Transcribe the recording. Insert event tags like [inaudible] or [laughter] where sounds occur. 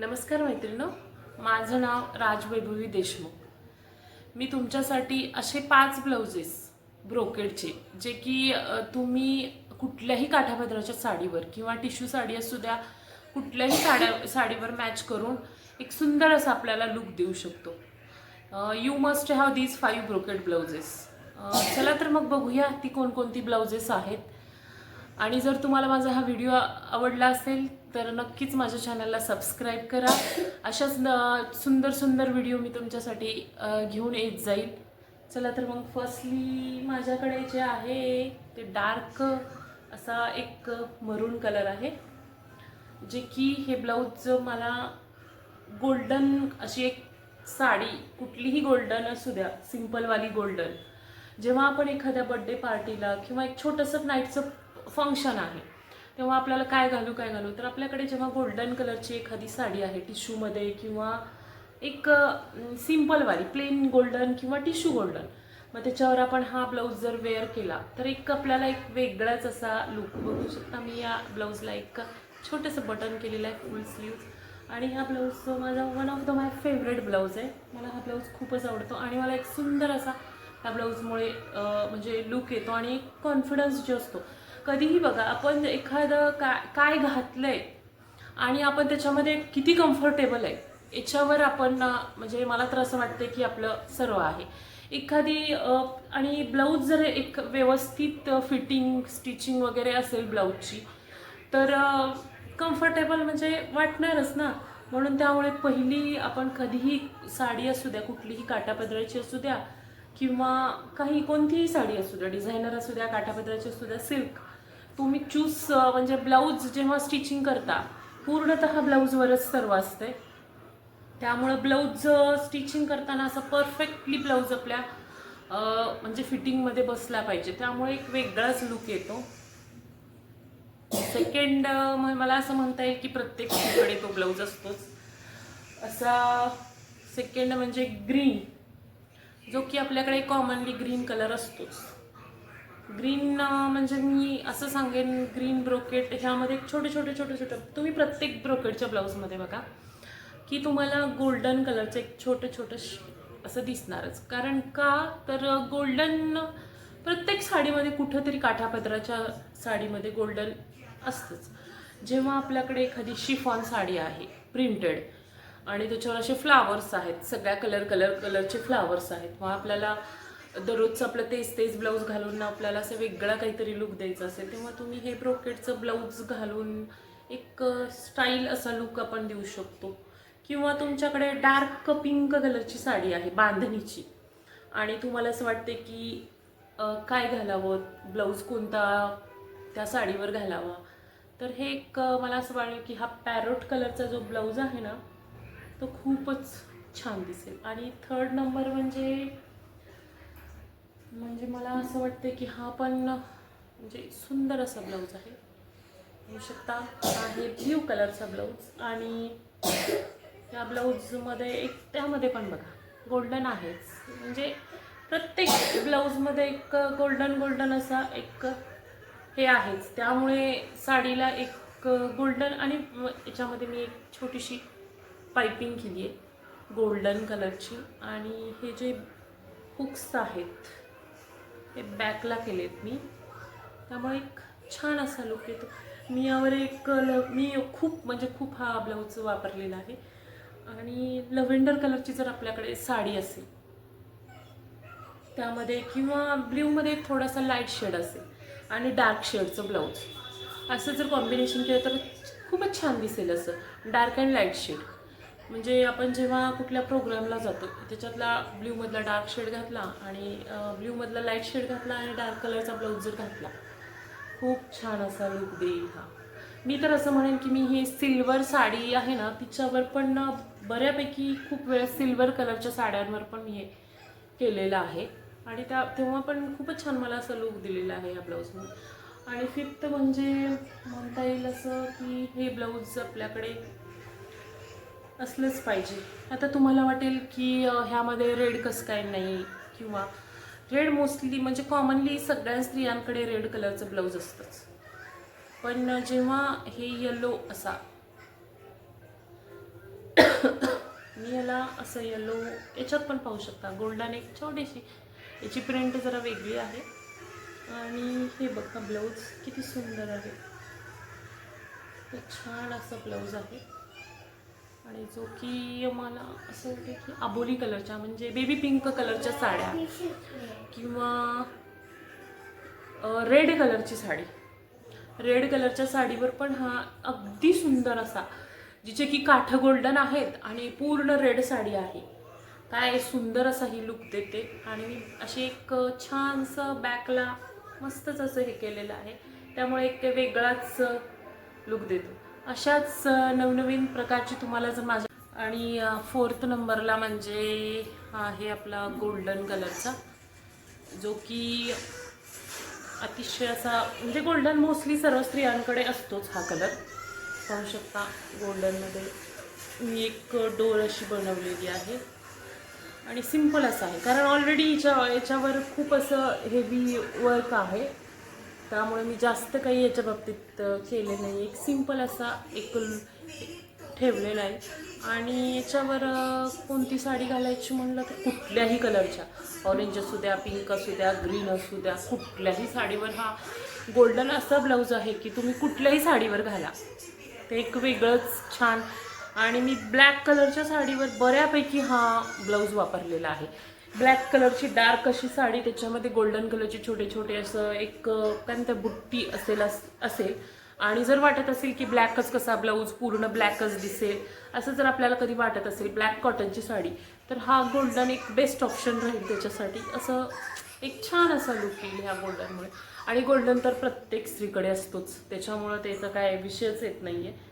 नमस्कार मैत्रिणो माझं नाव राजवैभवी देशमुख. मी तुमच्यासाठी असे पाच ब्लाउजेस ब्रोकेडचे जे की तुम्ही कुठल्याही काठापदराच्या साडीवर किंवा टिश्यू साडी असू द्या कुठल्याही साड्या साडीवर मॅच करून एक सुंदर असा आपल्याला लुक देऊ शकतो. You must have these five brocade blouses चला तर मग बघूया ती कोणकोणती ब्लाउजेस आहेत. आणि जर तुम्हाला माझा हा व्हिडिओ आवडला असेल तर नक्कीच माझ्या चॅनलला सबस्क्राईब करा. अशाच न- सुंदर सुंदर व्हिडिओ मी तुमच्यासाठी घेऊन येत जाईल. चला तर मग फर्स्टली माझ्याकडे जे आहे ते डार्क असा एक मरून कलर आहे जे की हे ब्लाऊज मला गोल्डन अशी एक साडी कुठलीही गोल्डन असू द्या सिम्पलवाली गोल्डन जेव्हा आपण एखाद्या बड्डे पार्टीला किंवा एक छोटंसं नाईटचं फंक्शन आहे. तेव्हा आपल्याला काय घालू काय घालू? तर आपल्याकडे जेव्हा गोल्डन कलरची एखादी साडी आहे टिश्यूमध्ये किंवा एक सिम्पलवाली प्लेन गोल्डन किंवा टिश्यू गोल्डन मग त्याच्यावर आपण हा ब्लाऊज जर वेअर केला तर एक आपल्याला एक वेगळाच असा लुक बघू शकता. मी या ब्लाऊजला एक छोटंसं बटन केलेलं आहे फुल स्लीव्ज आणि हा ब्लाऊज माझा one of the my favourite blouse आहे. मला हा ब्लाऊज खूपच आवडतो. आणि मला एक सुंदर असा ह्या ब्लाऊजमुळे म्हणजे लुक येतो आणि एक कॉन्फिडन्स जो असतो कधीही बघा आपण एखादं काय काय घातलंय आणि आपण त्याच्यामध्ये किती कम्फर्टेबल आहे याच्यावर आपण म्हणजे मला तर असं वाटतं की आपलं सर्व आहे. एखादी आणि ब्लाऊज जर एक व्यवस्थित फिटिंग स्टिचिंग वगैरे असेल ब्लाऊजची तर कम्फर्टेबल म्हणजे वाटणारच ना. म्हणून त्यामुळे पहिली आपण कधीही साडी असू द्या कुठलीही काटापदराची असू द्या किंवा काही कोणतीही साडी असू द्या डिझायनर असू द्या काठापदराची असू द्या सिल्क तुम्ही चूज म्हणजे ब्लाऊज जेव्हा स्टिचिंग करता पूर्णतः ब्लाऊजवरच सर्व असते. त्यामुळं ब्लाऊज स्टिचिंग करताना असं परफेक्टली ब्लाऊज आपल्या म्हणजे फिटिंगमध्ये बसला पाहिजे. त्यामुळे एक वेगळाच लुक येतो. सेकंड मला असं म्हणता येईल की प्रत्येक तो ब्लाऊज असतोच. असा सेकंड म्हणजे ग्रीन जो की आपल्याकडे कॉमनली ग्रीन कलर असतोच. ग्रीन म्हणजे मी असं सांगेन ग्रीन ब्रोकेट ह्यामध्ये छोटे छोटे छोटे छोटे तुम्ही प्रत्येक ब्रोकेटच्या ब्लाऊजमध्ये बघा की तुम्हाला गोल्डन कलरचं एक छोटं छोटं श- असं दिसणारच. कारण का? तर गोल्डन प्रत्येक साडीमध्ये कुठंतरी काठापदराच्या साडीमध्ये गोल्डन असतंच. जेव्हा आपल्याकडे एखादी शिफॉन साडी आहे प्रिंटेड आणि त्याच्यावर असे फ्लावर्स आहेत सगळ्या कलर कलर कलरचे फ्लावर्स आहेत मग आपल्याला दररोजचं आपलं तेच तेच ब्लाऊज घालून आपल्याला असं वेगळा काहीतरी लुक द्यायचा असेल तेव्हा तुम्ही हे ब्रोकेटचं ब्लाऊज घालून एक स्टाईल असा लुक आपण देऊ शकतो. किंवा तुमच्याकडे डार्क पिंक कलरची साडी आहे बांधणीची. आणि तुम्हाला असं वाटते की काय घालावं? ब्लाऊज कोणता त्या साडीवर घालावा? तर हे एक मला असं वाटेल की हा पॅरोट कलरचा जो ब्लाऊज आहे ना तो खूपच छान दिसेल. आणि थर्ड नंबर म्हणजे म्हणजे मला असं वाटतं की हा पण म्हणजे सुंदर असा ब्लाऊज आहे. होऊ शकता आहे ब्ल्यू कलरचा ब्लाऊज आणि या ब्लाऊजमध्ये एक त्यामध्ये पण बघा गोल्डन आहेच. म्हणजे प्रत्येक ब्लाऊजमध्ये एक गोल्डन गोल्डन असा एक हे आहेच. त्यामुळे साडीला एक गोल्डन आणि याच्यामध्ये मी एक छोटीशी पायपिंग केली आहे गोल्डन कलरची आणि हे जे हुक्स आहेत हे बॅकला केलेत मी. त्यामुळे एक छान असा लुक येतो. मी यावर एक मी खूप म्हणजे खूप हा ब्लाऊज वापरलेला आहे. आणि लव्हेंडर कलरची जर आपल्याकडे साडी असेल त्यामध्ये किंवा ब्ल्यूमध्ये थोडासा लाइट शेड असेल आणि डार्क शेडचं ब्लाऊज असं जर कॉम्बिनेशन केलं तर खूपच छान दिसेल असं. डार्क अँड लाइट शेड म्हणजे आपण जेव्हा कुठल्या प्रोग्रामला जातो त्याच्यातला ब्ल्यूमधला डार्क शेड घातला आणि ब्ल्यूमधला लाइट शेड घातला आणि डार्क कलरचा ब्लाऊज जर घातला. खूप छान असा लुक देईल हा. मी तर असं म्हणेन की मी ही सिल्वर साडी आहे ना तिच्यावर पण ना बऱ्यापैकी खूप वेळा सिल्वर कलरच्या साड्यांवर पण मी हे केलेलं आहे. आणि त्या तेव्हा पण खूपच छान मला असं लुक दिलेला आहे या ब्लाऊजमध्ये आणि फिफ्थ म्हणजे म्हणता येईल असं की हे ब्लाऊज आपल्याकडे असलंच पाहिजे. आता तुम्हाला वाटेल की ह्यामध्ये रेड कसं काय नाही किंवा रेड मोस्टली म्हणजे कॉमनली सगळ्या स्त्रियांकडे रेड कलरचं ब्लाऊज असतंच. पण जेव्हा हे येलो असा [coughs] मी याला असं येलो याच्यात पण पाहू शकता. गोल्डन एक छोटीशी याची प्रिंट जरा वेगळी आहे. आणि हे बघा ब्लाऊज किती सुंदर आहे. छान असं ब्लाऊज आहे. आणि जो की मला असं वाटतं की आबोली कलरच्या म्हणजे बेबी पिंक कलरच्या साड्या किंवा रेड कलरची साडी. रेड कलरच्या साडीवर पण हा अगदी सुंदर असा जिचे की काठ गोल्डन आहेत आणि पूर्ण रेड साडी आहे. काय सुंदर असा ही लुक देते. आणि मी अशी एक छानसं बॅकला मस्तच असं हे केलेलं आहे. त्यामुळे एक ते वेगळाच लुक देतो. अशाच नवनवीन प्रकारची तुम्हाला जर माझ्या आणि फोर्थ नंबरला म्हणजे आहे आपला गोल्डन कलरचा जो की अतिशय असा म्हणजे गोल्डन मोस्टली सर्व स्त्रियांकडे असतोच हा कलर पाहू शकता गोल्डनमध्ये मी एक डोर अशी बनवलेली आहे. आणि सिंपल असं आहे कारण ऑलरेडी हिच्या याच्यावर खूप असं हेवी वर्क आहे. त्यामुळे मी जास्त काही याच्या बाबतीत केले नाही. एक सिंपल असा एक ठेवलेला आहे. आणि याच्यावर कोणती साडी घालायची म्हणलं तर कुठल्याही कलरच्या. ऑरेंज असू द्या पिंक असू द्या ग्रीन असू द्या कुठल्याही साडीवर. हा गोल्डन असा ब्लाऊज आहे की तुम्ही कुठल्याही साडीवर घाला. ते एक वेगळंच छान. आणि मी ब्लॅक कलरच्या साडीवर बऱ्यापैकी हा ब्लाऊज वापरलेला आहे. ब्लॅक कलरची डार्क अशी साडी त्याच्यामध्ये गोल्डन कलरचे छोटे छोटे असं एक काय म्हणतात बुट्टी असेल अस- असेल. आणि जर वाटत असेल की ब्लॅकच कसा ब्लाऊज पूर्ण ब्लॅकच दिसेल असं जर आपल्याला कधी वाटत असेल ब्लॅक कॉटनची साडी तर हा गोल्डन एक बेस्ट ऑप्शन राहील त्याच्यासाठी. असं एक छान असा लुक येईल ह्या गोल्डनमुळे. आणि गोल्डन तर प्रत्येक स्त्रीकडे असतोच. त्याच्यामुळं त्याचा काय विषयच येत नाही आहे